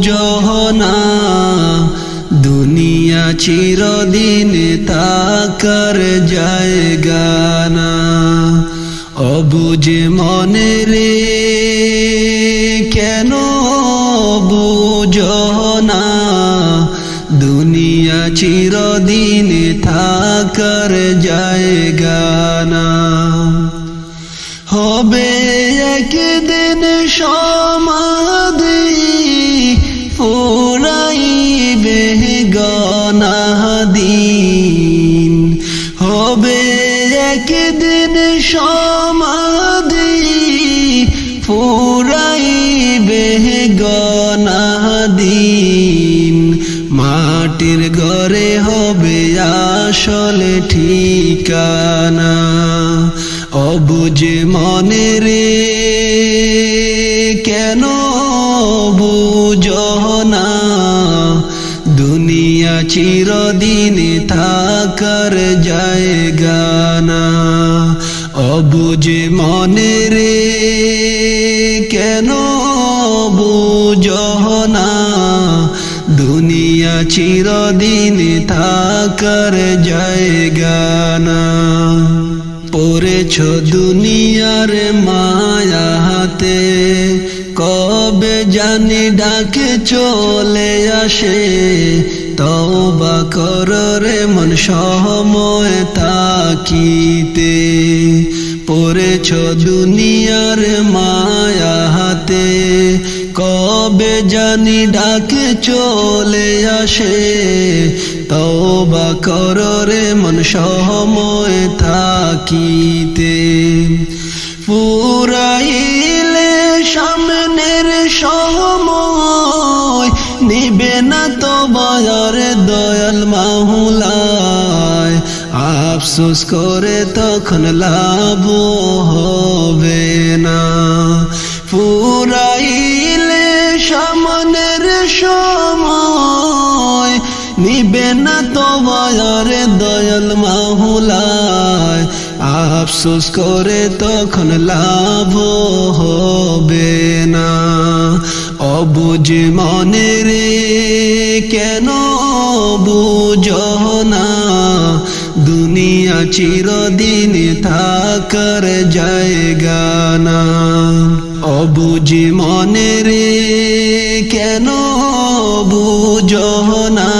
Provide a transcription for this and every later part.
জহনা, দুনিয়া চিরদিন তাকার জায়গা না মনে রে কেন বুঝনা দুনিয়া চিরদিন থাকার জায়গা না হবে একদিন গনাদিন হবে একদিন সমাধি, ফুরাইবে গনাদিন মাটির ঘরে হবে আসলে ঠিকানা, অবুঝে মনে রে, কেন চিরদিন থাকার জায়গা না। অবুঝে মনে রে, কেন বুঝো না? দুনিয়া চিরদিন থাকার জায়গা না। পড়েছ দুনিয়ার মায়া হাতে, কবে জানি ডাকে চলে আসে। তওবা কর রে মন সময় তাকিতে। পড়েছ দুনিয়ার মায়া হাতে। কবে জানি ডাকে চলে আসে। তওবা কর রে মন সময় থাকিতে পুরাইলে সামনের সময় নিবে না তো বয়ার দয়াল মাহুলায়। আফসোস করে তখন লাভ হবে না। পুরাইলে সামনের সময় নিবে না তো বয়ার দয়াল মাহুলায়। আফসোস করে তখন লাভ হবে না। অবুঝ মনে রে, কেন বুঝো না? দুনিয়া চিরদিন থাকার জায়গা না। অবুঝ মনে রে, কেন বুঝো না?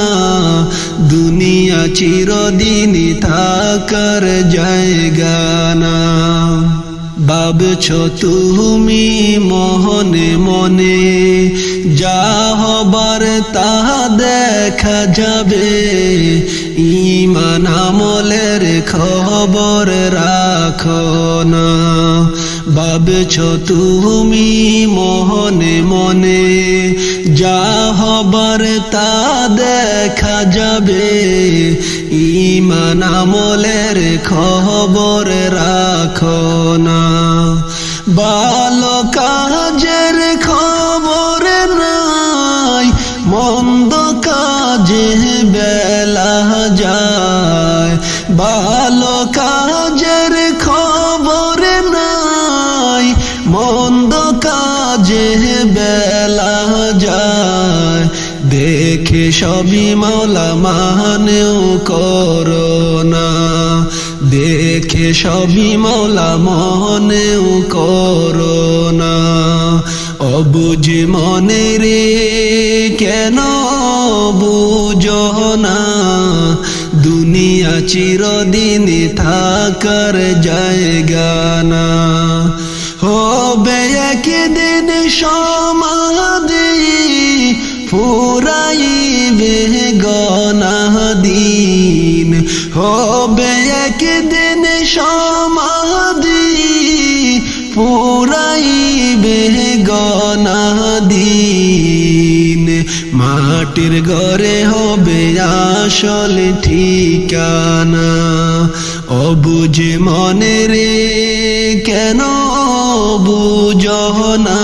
দুনিয়া চিরদিন থাকার জায়গা না। ভাবছ তুমি মহনে মনে, যা হবার তা দেখা যাবে। ইমান আমলের খবর রাখো না। ভাবছ তুমি মহনে মনে, যা হবার তা দেখা যাবে। ইমান আমলের খবর রাখো মন্দ কাজে বেলা যায়। দেখে সবই মাওলা মানেও করোনা। দেখে সবই মাওলা মনেও করোনা। অবুঝ মনে রে, কেন বুঝো না? দুনিয়া চিরদিন থাকার জায়গা না। হবে একদিন সমাধি ফুরাইবে গনাদিন হবে মাটির ঘরে হবে আসল ঠিকানা। অবুঝ মনে রে, কেন বুঝো না?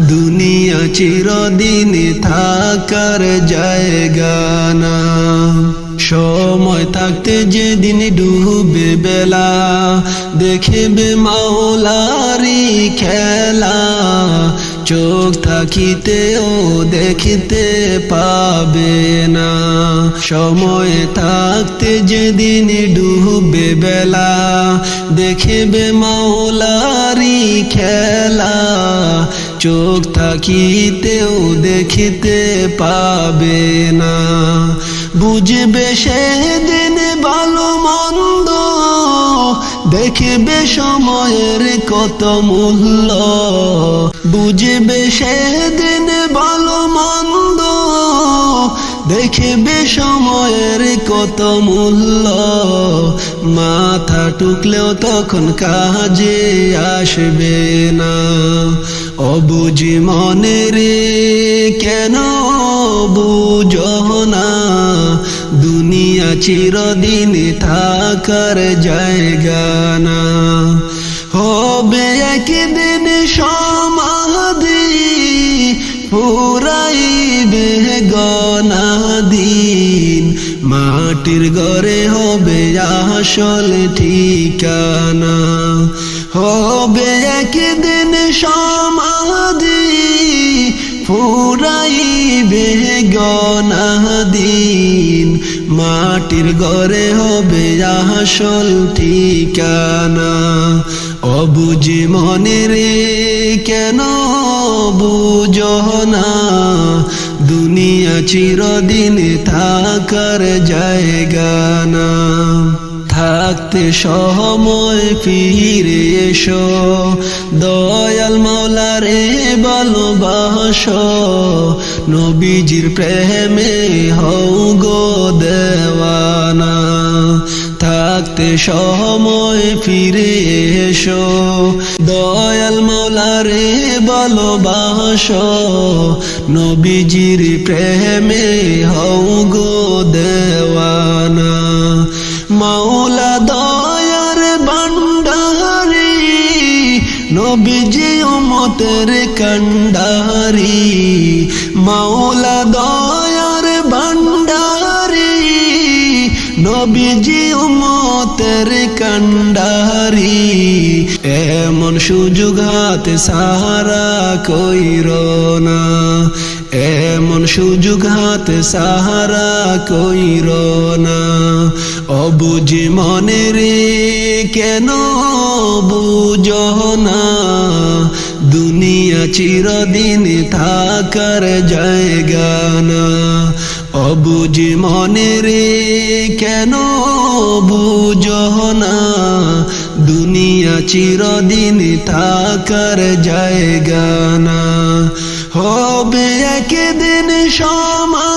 দুনিয়া চিরদিন থাকার জায়গা না। সময় থাকতে যেদিন ডুবে বেলা, দেখবে মাওলারি খেলা। চোখ থাকিতে থাকিতেও দেখিতে পাবে না। সময় থাকতে যেদিন ডুবে বেলা, দেখবে মাওলারি খেলা। চোখ থাকিতেও দেখিতে পাবে না। বুঝবে সেদিন ভালো দেখবে সময়ের কত মূল্য। বুঝবে সেদিন ভালো মন্দ। দেখবে সময়ের কত মূল্য। মাথা টুকলেও তখন কাজে আসবে না। অবুঝি মনে রে কেন বুঝ না। দুনিয়া চিরদিন থাকার জায়গা না। হবে একদিন সমাধি পুরাইবে গনা দিন মাটির ঘরে হবে আসল ঠিকানা। হবে একদিন সমাধি, ফুরাইবে গনা দিন মাটির ঘরে হবে আসল ঠিকানা। অবুঝি মনে রে, কেন বুঝনা দুনিয়া চিরদিন থাকার জায়গা না। থাকতে সময় ফিরে এসো। দয়াল মাওলারে ভালোবাস। নবীজির প্রেমে হও গো দেওয়ানা। থাকতে সময় ফিরে এসো। দয়াল মাওলারে ভালোবাস। নবীজির প্রেমে হও নবীজি উমতের কন্ডারি এমন সুযোগ হাতে সাহারা কইর না। এমন সুযোগ হাতে সাহারা কইর না। অবুঝি মনে রে কেন বুঝো না। দুনিয়া চিরদিন থাকার জায়গা না। অবুঝি মনে রে কেন বুঝনা দুনিয়া চিরদিন থাকার জায়গা না। হবে একদিন সমাধি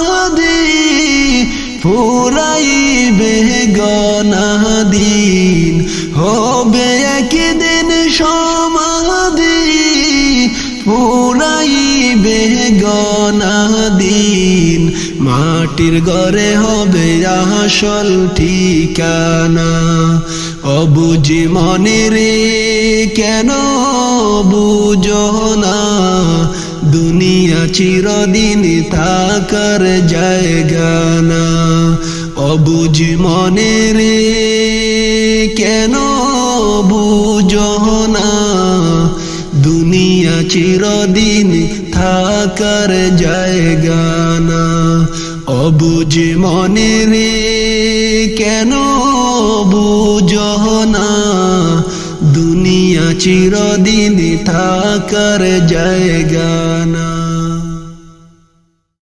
মাটির ঘরে হবে আসল ঠিকানা। মনে রে কেন বুঝো না? দুনিয়া চিরদিন থাকার জায়গা না। মনে রে কেন বুঝো না? দুনিয়া চিরদিন থাকার জায়গা না। অবুঝ মনে রে কেন বুঝো না? দুনিয়া চিরদিন থাকার জায়গা না।